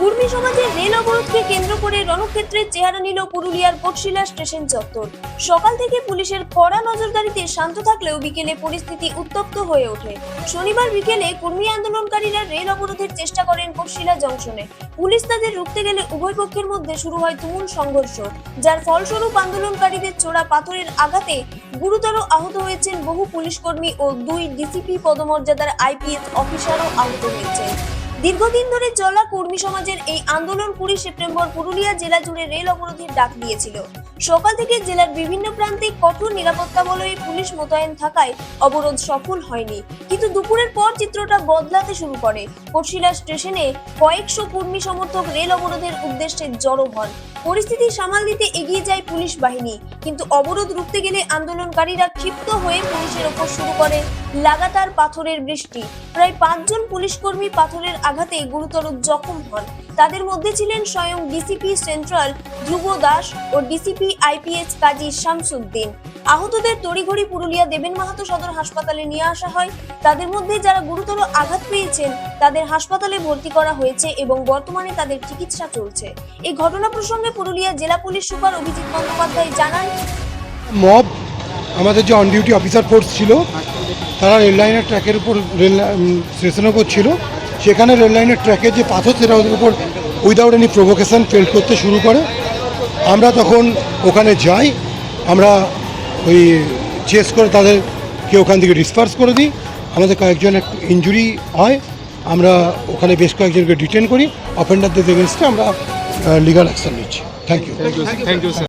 কুর্মী সমাজের রেল অবরোধকে কেন্দ্র করে রণক্ষেত্রের চেহারা নিল পুরুলিয়ার কোটশিলা স্টেশন চত্বর। সকাল থেকে পুলিশের কড়া নজরদারিতে শান্ত থাকলেও বিকেলে পরিস্থিতি উত্তপ্ত হয়ে ওঠে। শনিবার বিকেলে কর্মী আন্দোলনকারীরা রেল অবরোধের চেষ্টা করেন কোটশিলা জংশনে। পুলিশ তাদের রুখতে গেলে উভয় পক্ষের মধ্যে শুরু হয় তুমুল সংঘর্ষ, যার ফলস্বরূপ আন্দোলনকারীদের চোরা পাথরের আঘাতে গুরুতর আহত হয়েছেন বহু পুলিশ কর্মী ও দুই ডিসিপি পদমর্যাদার আইপিএস অফিসারও আহত হয়েছেন। দীর্ঘদিন ধরে চলা কর্মী সমাজের এই আন্দোলন কুড়ি সেপ্টেম্বর পুরুলিয়া জেলা জুড়ে রেল অবরোধের ডাক দিয়েছিল। সকাল থেকে জেলার বিভিন্ন প্রান্তে কঠোর নিরাপত্তা বলয়ে পুলিশ মোতায়েন থাকায় অবরোধ সফল হয়নি। কিন্তু দুপুরের পর চিত্রটা বদলাতে শুরু করে। কোটশিলা স্টেশনে কয়েকশো কর্মী সমর্থক রেল অবরোধের উদ্দেশ্যে জড়ো হন। পরিস্থিতি সামাল দিতে এগিয়ে যায় পুলিশ বাহিনী। কিন্তু অবরোধ রুখতে গেলে আন্দোলনকারীরা ক্ষিপ্ত হয়ে পুলিশের ওপর শুরু করে লাগাতার পাথরের বৃষ্টি। প্রায় পাঁচজন পুলিশ কর্মী পাথরের আঘাতে গুরুতর জখম হন। তাদের মধ্যে ছিলেন স্বয়ং ডিসিপি সেন্ট্রাল ধ্রুব দাস ও ডিসিপি আইপিএস কাজী শামসুদ্দিন। আহতদের তড়িঘড়ি পুরুলিয়া দেবেন মাহাতো সদর হাসপাতালে নিয়ে আসা হয়। তাদের মধ্যে যারা গুরুতর আঘাত পেয়েছেন, তাদের হাসপাতালে ভর্তি করা হয়েছে এবং বর্তমানে তাদের চিকিৎসা চলছে। এই ঘটনা প্রসঙ্গে পুরুলিয়া জেলা পুলিশ সুপার অভিজিৎ বন্দ্যোপাধ্যায় জানান, মব, আমাদের যে অন ডিউটি অফিসার ফোর্স ছিল, তারা রেল লাইনের ট্র্যাকের উপর রেল স্টেশনের উপর ছিল। সেখানে রেল লাইনের ট্র্যাকের যে পাথর, সেটা ওদের উপর উইদাউট এনি প্রভোকেশন ফেল করতে শুরু করে। আমরা তখন ওখানে যাই, আমরা ওই চেস করে তাদেরকে ওখান থেকে ডিসপার্স করে দিই। আমাদের কয়েকজন ইঞ্জুরি হয়, আমরা ওখানে বেশ কয়েকজনকে ডিটেন করি। অফেন্ডারদের এগেনস্টে আমরা লিগাল অ্যাকশন নিচ্ছি। Thank you thank you